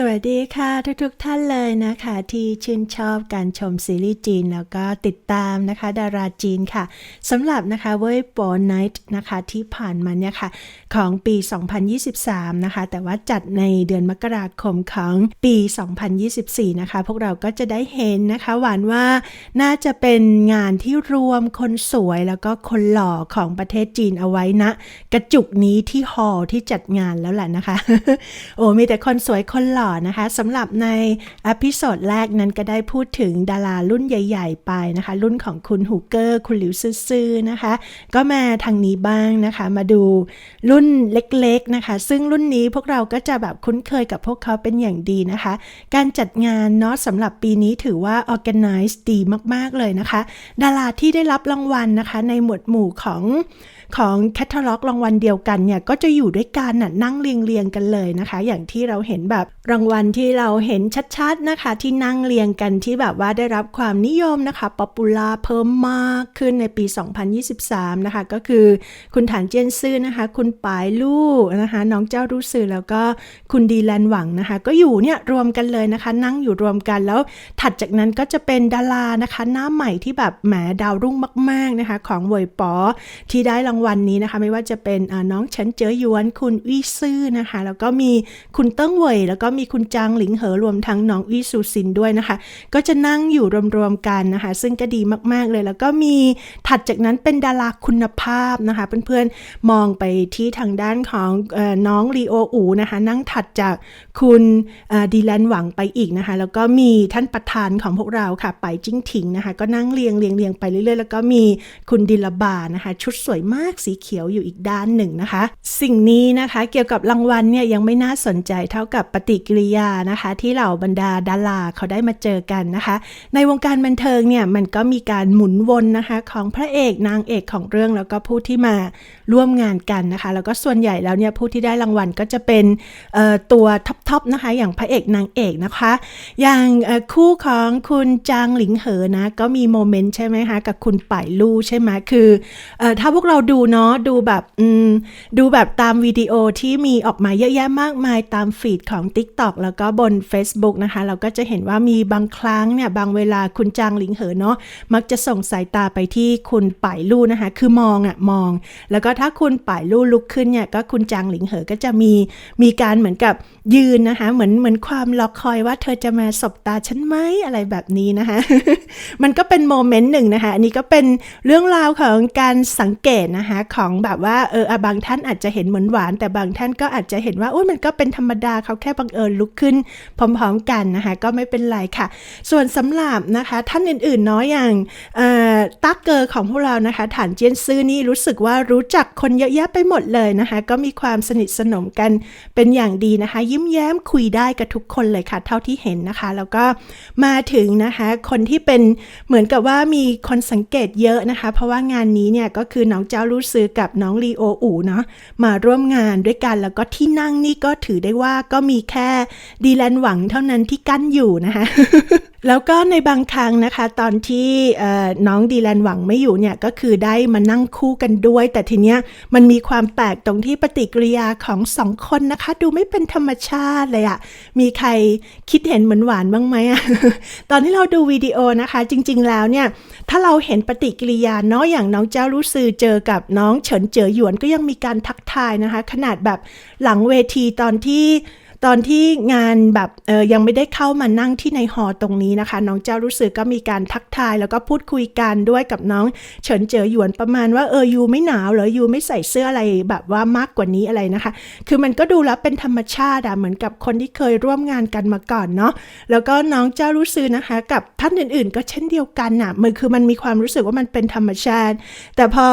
สวัสดีค่ะทุกๆทท่านเลยนะคะ ที่ชื่นชอบการชมซีรีส์จีน แล้วก็ติดตามนะคะ ดาราจีนค่ะสำหรับนะคะเว่ยปอไนท์นะคะที่ผ่านมาเนี่ยค่ะ ของปี 2023 นะคะ แต่ว่าจัดในเดือนมกราคมของปี 2024 นะคะ พวกเราก็จะได้เห็นนะคะ หวานว่าน่าจะเป็นงานที่รวมคนสวยแล้วก็คนหล่อของประเทศจีนเอาไว้นะ กระจุกนี้ที่ฮอลที่จัดงานแล้วแหละนะคะ โอ้มีแต่คนสวยคนหล่อนะคะสำหรับในอพิโซดแรกนั้นก็ได้พูดถึงดารารุ่นใหญ่ ๆ ไปนะคะ รุ่นของคุณฮูเกอร์ คุณหลิวซื่อนะคะ ก็มาทางนี้บ้างนะคะ มาดูรุ่นเล็กๆนะคะ ซึ่งรุ่นนี้พวกเราก็จะแบบคุ้นเคยกับพวกเขาเป็นอย่างดีนะคะ การจัดงานเนาะสำหรับปีนี้ถือว่า organize ดีมากๆเลยนะคะ ดาราที่ได้รับรางวัลนะคะ ในหมวดหมู่ของ ของแคตตาล็อกรางวัลเดียวกันเนี่ยก็จะอยู่ด้วยกันน่ะนั่งเรียงเรียงกันเลยนะคะ อย่างที่เราเห็นแบบรางวัลที่เราเห็นชัดๆนะคะ ที่นั่งเรียงกันที่แบบว่าได้รับความนิยมนะคะป๊อปปูล่าเพิ่มมากขึ้นในปี 2023 นะคะ ก็คือคุณฐานเจียนซื่อนะคะ คุณปายลู่นะคะน้องเจ้ารู้สื่อแล้วก็คุณดีแลนหวังนะคะ ก็อยู่เนี่ยรวมกันเลยนะคะ นั่งอยู่รวมกันแล้วถัดจากนั้นก็จะเป็นดารานะคะ หน้าใหม่ที่แบบแหมดาวรุ่งมาก ๆนะคะ ของเวยป๋อที่ได้รางวัลนี้นะคะ ไม่ว่าจะเป็นน้องเฉินเจ๋อหยวน คุณวีซื่อนะคะ แล้วก็มีคุณเติ้งเว่ยแล้วก็มีคุณจางหลิงเหอรวมทั้งน้องวี่ซูซินด้วยนะคะ ก็จะนั่งอยู่รวมๆกันนะคะ ซึ่งก็ดีมากๆเลย แล้วก็มีถัดจากนั้นเป็นดาราคุณภาพนะคะ เพื่อนๆมองไปที่ทางด้านของน้องลีโออูนะคะ นั่งถัดจากคุณดีแลนหวังไปอีกนะคะ แล้วก็มีท่านประธานของพวกเราค่ะไปจิ้งถิงนะคะ ก็นั่งเรียงเรียงเรียงไปเรื่อยๆ แล้วก็มีคุณดิลบานะคะ ชุดสวยมากสีเขียวอยู่อีกด้านหนึ่งนะคะ สิ่งนี้นะคะเกี่ยวกับรางวัลเนี่ยยังไม่น่าสนใจเท่ากับปฏิกิริยานะคะ ที่เหล่าบรรดาดาราเขาได้มาเจอกันนะคะ ในวงการบันเทิงเนี่ยมันก็มีการหมุนวนนะคะของพระเอกนางเอกของเรื่องแล้วก็ผู้ที่มาร่วมงานกันนะคะ แล้วก็ส่วนใหญ่แล้วเนี่ยผู้ที่ได้รางวัลก็จะเป็นตัวท็อปๆนะคะอย่างพระเอกนางเอกนะคะ อย่างคู่ของคุณจางหลิงเหอนะก็มีโมเมนต์ใช่ไหมคะกับคุณป่ายลู่ใช่ไหมคืออถ้าพวกเราดููเนาะดูแบบดูแบบตามวิดีโอที่มีออกมาเยอะแยะมากมายตามฟีดของ TikTok แล้วก็บน Facebook นะคะ เราก็จะเห็นว่ามีบางครั้งเนี่ย บางเวลาคุณจางหลิงเหอเนาะมักจะส่งสายตาไปที่คุณป่ายลู่นะคะ คือมองอะมอง แล้วก็ถ้าคุณป่ายลู่ลุกขึ้นเนี่ยก็คุณจางหลิงเหอก็จะมีมีการเหมือนกับยืนนะคะ เหมือนเหมือนความรอคอยว่าเธอจะมาสบตาฉันไหมอะไรแบบนี้นะคะ มันก็เป็นโมเมนต์หนึ่งนะคะ อันนี้ก็เป็นเรื่องราวของการสังเกตนะคะของแบบว่าเออบางท่านอาจจะเห็นเหมือนหวาน แต่บางท่านก็อาจจะเห็นว่าโอ้ยมันก็เป็นธรรมดาเขาแค่บังเอิญลุกขึ้นพร้อมๆกันนะคะก็ไม่เป็นไรค่ะ ส่วนสำหรับนะคะท่านอื่นๆเนาะอย่างตักเกอร์ของพวกเรานะคะฐานเจียนซื่อนี่รู้สึกว่ารู้จักคนเยอะแยะไปหมดเลยนะคะก็มีความสนิทสนมกันเป็นอย่างดีนะคะ ยิ้มแย้มคุยได้กับทุกคนเลยค่ะ เท่าที่เห็นนะคะ แล้วก็มาถึงนะคะคนที่เป็นเหมือนกับว่ามีคนสังเกตเยอะนะคะ เพราะว่างานนี้เนี่ยก็คือน้องเจ้ารู้ซื้อกับน้องลีโออูเนาะมาร่วมงานด้วยกันแล้วก็ที่นั่งนี่ก็ถือได้ว่าก็มีแค่ดีแลนหวังเท่านั้นที่กั้นอยู่นะคะแล้วก็ในบางครั้งนะคะ ตอนที่น้องดีแลนหวังไม่อยู่เนี่ยก็คือได้มานั่งคู่กันด้วย แต่ทีเนี้ยมันมีความแปลกตรงที่ปฏิกิริยาของสองคนนะคะ ดูไม่เป็นธรรมชาติเลยอะมีใครคิดเห็นเหมือนหวานบ้างไหมอะตอนที่เราดูวิดีโอนะคะ จริง ๆ แล้วเนี่ยถ้าเราเห็นปฏิกิริยาเนาะอย่างน้องเจ้ารู้สื่อเจอกับน้องเฉินเจ๋อหยวนก็ยังมีการทักทายนะคะ ขนาดแบบหลังเวทีตอนที่ ตอนที่งานแบบเออยังไม่ได้เข้ามานั่งที่ในหอตรงนี้นะคะ น้องเจ้ารู้สึกก็มีการทักทาย แล้วก็พูดคุยกันด้วยกับน้องเฉินเจ๋อหยวนประมาณว่าเออยูไม่หนาวเหรอยูไม่ใส่เสื้ออะไรแบบว่ามากกว่านี้อะไรนะคะ คือมันก็ดูแล้วเป็นธรรมชาติอะเหมือนกับคนที่เคยร่วมงานกันมาก่อนเนาะแล้วก็น้องเจ้ารู้สึกนะคะ กับท่านอื่นๆ ก็เช่นเดียวกันอะมันคือมันมีความรู้สึกว่ามันเป็นธรรมชาติ แต่พอ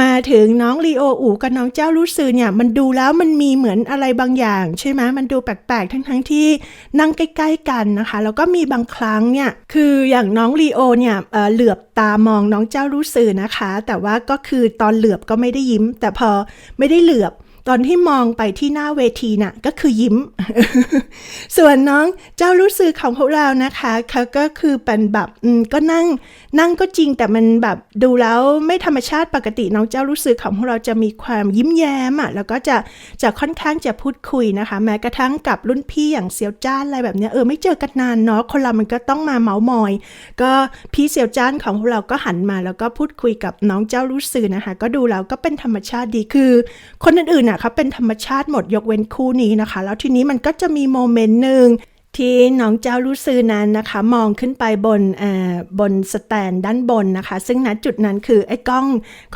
มาถึงน้องลีโออูกับน้องเจ้ารู้สึกเนี่ยมันดูแล้วมันมีเหมือนอะไรบางอย่าง ใช่ไหมมันดูแปลกๆ ทั้งๆที่นั่งใกล้ ๆ กันนะคะ แล้วก็มีบางครั้งเนี่ยคืออย่างน้องลีโอเนี่ยเเหลือบตามองน้องเจ้ารู้สื่อนะคะ แต่ว่าก็คือตอนเหลือบก็ไม่ได้ยิ้ม แต่พอไม่ได้เหลือบ ตอนที่มองไปที่หน้าเวทีน่ะก็คือยิ้ม ส่วนน้องเจ้ารู้สึกของพวกเรานะคะเขาก็คือเป็นแบบก็นั่งนั่งก็จริงแต่มันแบบดูแล้วไม่ธรรมชาติปกติน้องเจ้ารู้สึกของพวกเราจะมีความยิ้มแย้มอะแล้วก็จะจะค่อนข้างจะพูดคุยนะคะ แม้กระทั่งกับรุ่นพี่อย่างเซียวจ้านอะไรแบบเนี้ยเออไม่เจอกันนานเนาะคนเรามันก็ต้องมาเมาส์มอย ก็พี่เซียวจ้านของพวกเราก็หันมา แล้วก็พูดคุยกับน้องเจ้ารู้สึกนะคะ ก็ดูแล้วก็เป็นธรรมชาติดีคือ คนอื่นๆน่ะเขาเป็นธรรมชาติหมดยกเว้นคู่นี้นะคะ แล้วทีนี้มันก็จะมีโมเมนต์หนึ่ง ที่น้องเจ้ารู้ซือนั้นนะคะ มองขึ้นไปบนเอ่อบนสแตนด้านบนนะคะ ซึ่งณจุดนั้นคือไอ้กล้อง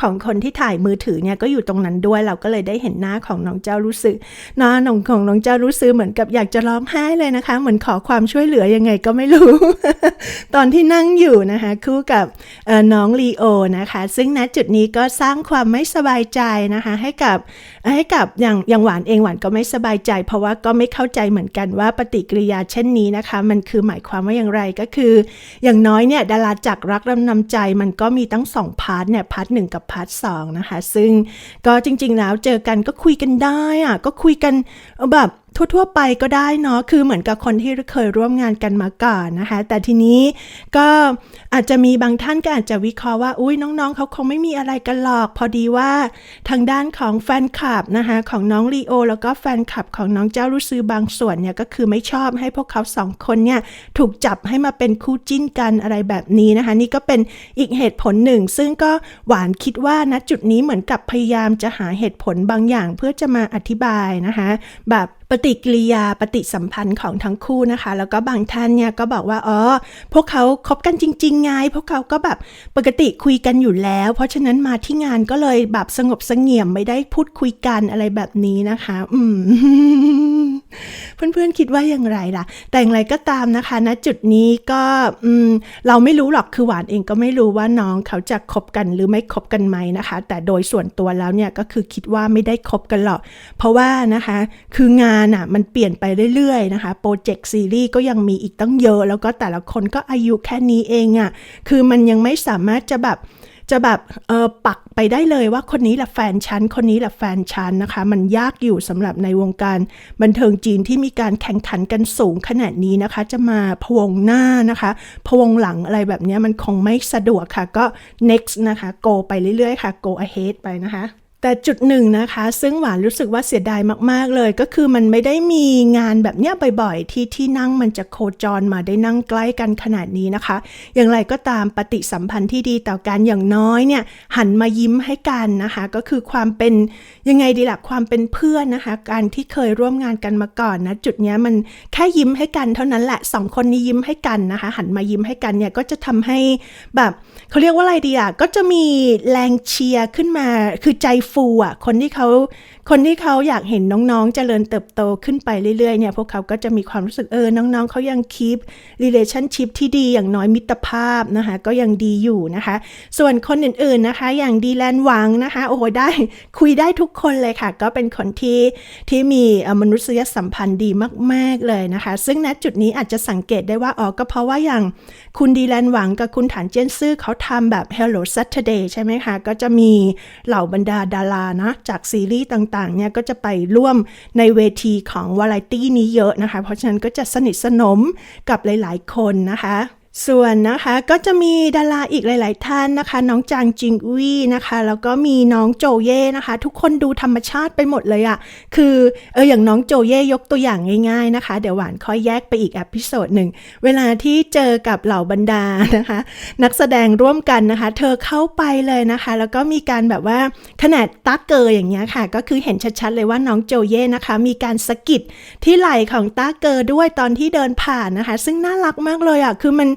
ของคนที่ถ่ายมือถือเนี่ยก็อยู่ตรงนั้นด้วยเราก็เลยได้เห็นหน้าของน้องเจ้ารู้สึกหน้าน้องของน้องเจ้ารู้สึกเหมือนกับอยากจะร้องไห้เลยนะคะ เหมือนขอความช่วยเหลือยังไงก็ไม่รู้ ตอนที่นั่งอยู่นะคะ คู่กับเอ่อน้องลีโอนะคะ ซึ่งณจุดนี้ก็สร้างความไม่สบายใจนะคะ ให้กับให้กับอย่างอย่างหวานเองหวานก็ไม่สบายใจ เพราะว่าก็ไม่เข้าใจเหมือนกันว่าปฏิกิริยาเช่นนี้นะคะ มันคือหมายความว่าอย่างไรก็คือ อย่างน้อยเนี่ยดาราจักรรักรำนำใจมันก็มีตั้งสองพาร์ทเนี่ยพาร์ทหนึ่งกับพาร์ทสองนะคะ ซึ่งก็จริงๆแล้วเจอกันก็คุยกันได้อะก็คุยกันแบบ ทั่วๆไปก็ได้เนาะ คือเหมือนกับคนที่เคยร่วมงานกันมาก่อนนะคะ แต่ทีนี้ก็อาจจะมีบางท่านก็อาจจะวิเคราะห์ว่า อุ้ยน้องๆ เขาคงไม่มีอะไรกันหรอก พอดีว่าทางด้านของแฟนคลับนะคะของน้องลีโอ แล้วก็แฟนคลับของน้องเจ้ารู้ซื้อบางส่วนเนี่ยก็คือไม่ชอบให้พวกเขาสองคนเนี่ยถูกจับให้มาเป็นคู่จิ้นกันอะไรแบบนี้นะคะ นี่ก็เป็นอีกเหตุผลหนึ่ง ซึ่งก็หวานคิดว่าณจุดนี้เหมือนกับพยายามจะหาเหตุผลบางอย่างเพื่อจะมาอธิบายนะคะแบบปฏิกิริยาปฏิสัมพันธ์ของทั้งคู่นะคะ แล้วก็บางท่านเนี่ยก็บอกว่าอ๋อพวกเขาคบกันจริง ๆ ไง พวกเขาก็แบบปกติคุยกันอยู่แล้ว เพราะฉะนั้นมาที่งานก็เลยแบบสงบเสงี่ยมไม่ได้พูดคุยกันอะไรแบบนี้นะคะ อืม เพื่อนๆคิดว่าอย่างไรล่ะ แต่อย่างไรก็ตามนะคะณจุดนี้ก็อืมเราไม่รู้หรอกคือหวานเองก็ไม่รู้ว่าน้องเขาจะคบกันหรือไม่คบกันไหมนะคะ แต่โดยส่วนตัวแล้วเนี่ยก็คือคิดว่าไม่ได้คบกันหรอก เพราะว่านะคะคืองานอะมันเปลี่ยนไปเรื่อยๆนะคะโปรเจกต์ซีรีส์ก็ยังมีอีกตั้งเยอะ แล้วก็แต่ละคนก็อายุแค่นี้เองอะคือมันยังไม่สามารถจะแบบ จะแบบเออปักไปได้เลยว่าคนนี้แหละแฟนฉัน คนนี้แหละแฟนฉันนะคะ มันยากอยู่สำหรับในวงการบันเทิงจีนที่มีการแข่งขันกันสูงขนาดนี้นะคะ จะมาพวงหน้านะคะ พวงหลังอะไรแบบนี้มันคงไม่สะดวกค่ะ ก็ next นะคะ go ไปเรื่อยๆ ค่ะ go ahead ไปนะคะ แต่จุดหนึ่งนะคะ ซึ่งหวานรู้สึกว่าเสียดายมากๆเลย ก็คือมันไม่ได้มีงานแบบเนี้ยบ่อยๆ ที่ที่นั่งมันจะโคจรมาได้นั่งใกล้กันขนาดนี้นะคะ อย่างไรก็ตามปฏิสัมพันธ์ที่ดีต่อกันอย่างน้อยเนี่ยหันมายิ้มให้กันนะคะ ก็คือความเป็นยังไงดีล่ะความเป็นเพื่อนนะคะ การที่เคยร่วมงานกันมาก่อนนะจุดเนี้ยมันแค่ยิ้มให้กันเท่านั้นแหละสองคนนี้ยิ้มให้กันนะคะ หันมายิ้มให้กันเนี่ยก็จะทำให้แบบเขาเรียกว่าอะไรดีอะก็จะมีแรงเชียร์ขึ้นมาคือใจฟอะคนที่เขาคนที่เขาอยากเห็นน้องๆเจริญเติบโตขึ้นไปเรื่อยๆเนี่ยพวกเขาก็จะมีความรู้สึกเออน้องๆเขายังคีป relationship ที่ดีอย่างน้อยมิตรภาพนะคะก็ยังดีอยู่นะคะ ส่วนคนอื่นๆนะคะ อย่างดีแลนหวังนะคะโอ้โหได้คุยได้ทุกคนเลยค่ะ ก็เป็นคนที่ที่มีมนุษยสัมพันธ์ดีมากๆเลยนะคะ ซึ่งณจุดนี้อาจจะสังเกตได้ว่าอ๋อก็เพราะว่าอย่างคุณดีแลนหวังกับคุณฐานเจนซื่อเขาทำแบบ Hello Saturday ใช่ไหมคะก็จะมีเหล่าบรรดาดารานะจากซีรีส์ต่างๆเนี่ยก็จะไปร่วมในเวทีของวาไรตี้นี้เยอะนะคะ เพราะฉะนั้นก็จะสนิทสนมกับหลายๆคนนะคะ ส่วนนะคะก็จะมีดาราอีกหลาย ๆ ท่านนะคะ น้องจางจิงวี่นะคะ แล้วก็มีน้องโจเย่นะคะ ทุกคนดูธรรมชาติไปหมดเลยอะคือเอออย่างน้องโจเย่ยกตัวอย่างง่าย ๆนะคะ เดี๋ยวหวานค่อยแยกไปอีกอพิโซดหนึ่ง เวลาที่เจอกับเหล่าบรรดานะคะ นักแสดงร่วมกันนะคะ เธอเข้าไปเลยนะคะ แล้วก็มีการแบบว่าขนาดตักเกออย่างเงี้ยค่ะ ก็คือเห็นชัด ๆ เลยว่าน้องโจเย่นะคะ มีการสะกิดที่ไหล่ของตาเกอด้วยตอนที่เดินผ่านนะคะ ซึ่งน่ารักมากเลยอะคือมัน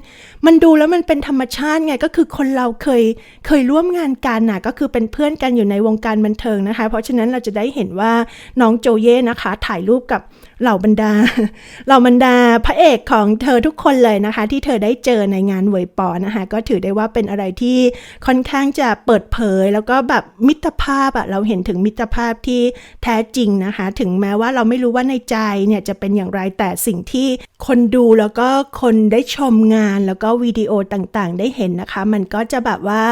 มันดูแล้วมันเป็นธรรมชาติไงก็คือคนเราเคยเคยร่วมงานกันน่ะก็คือเป็นเพื่อนกันอยู่ในวงการบันเทิงนะคะ เพราะฉะนั้นเราจะได้เห็นว่าน้องโจเย่นะคะ ถ่ายรูปกับเหล่าบรรดา เหล่าบรรดาพระเอกของเธอทุกคนเลยนะคะ ที่เธอได้เจอในงานเวยปอนะคะ ก็ถือได้ว่าเป็นอะไรที่ค่อนข้างจะเปิดเผย แล้วก็แบบมิตรภาพอะเราเห็นถึงมิตรภาพที่แท้จริงนะคะ ถึงแม้ว่าเราไม่รู้ว่าในใจเนี่ยจะเป็นอย่างไรแต่สิ่งที่คนดูแล้วก็คนได้ชมงานแล้วก็วิดีโอต่างๆ ได้เห็นนะคะ มันก็จะแบบว่า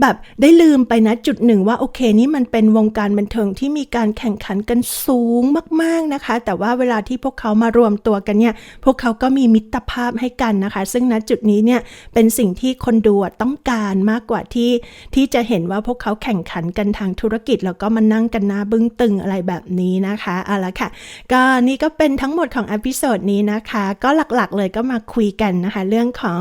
แบบได้ลืมไปนะจุดหนึ่งว่าโอเคนี่มันเป็นวงการบันเทิงที่มีการแข่งขันกันสูงมาก ๆนะคะ แต่ว่าเวลาที่พวกเขามารวมตัวกันเนี่ย พวกเขาก็มีมิตรภาพให้กันนะคะ ซึ่งณจุดนี้เนี่ยเป็นสิ่งที่คนดูต้องการมากกว่าที่ที่จะเห็นว่าพวกเขาแข่งขันกันทางธุรกิจ แล้วก็มานั่งกันหน้าบึ้งตึงอะไรแบบนี้นะคะเอาละค่ะ ก็นี่ก็เป็นทั้งหมดของอพิโซดนี้นะคะ ก็หลักๆเลยก็มาคุยกันนะคะ เรื่องของ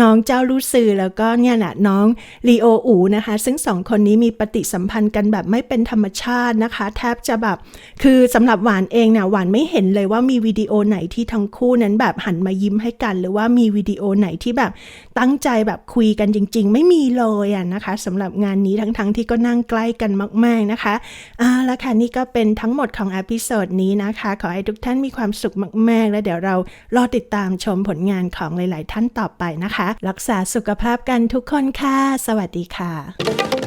น้องเจ้าลูซือแล้วก็เนี่ยนะน้องลีโออูนะคะ ซึ่งสองคนนี้มีปฏิสัมพันธ์กันแบบไม่เป็นธรรมชาตินะคะ แทบจะแบบคือสำหรับหวานเองเนี่ยหวานไม่เห็นเลยว่ามีวิดีโอไหนที่ทั้งคู่นั้นแบบหันมายิ้มให้กัน หรือว่ามีวิดีโอไหนที่แบบตั้งใจแบบคุยกันจริง ๆ ไม่มีเลยอะนะคะสำหรับงานนี้ทั้งๆที่ก็นั่งใกล้กันมาก ๆนะคะอ่าแล้วค่ะนี่ก็เป็นทั้งหมดของอพิโซดนี้นะคะ ขอให้ทุกท่านมีความสุขมาก ๆ แล้วเดี๋ยวเรารอติดตามชมผลงานของหลาย ๆ ท่านต่อไปนะคะ รักษาสุขภาพกันทุกคนค่ะ สวัสดีค่ะ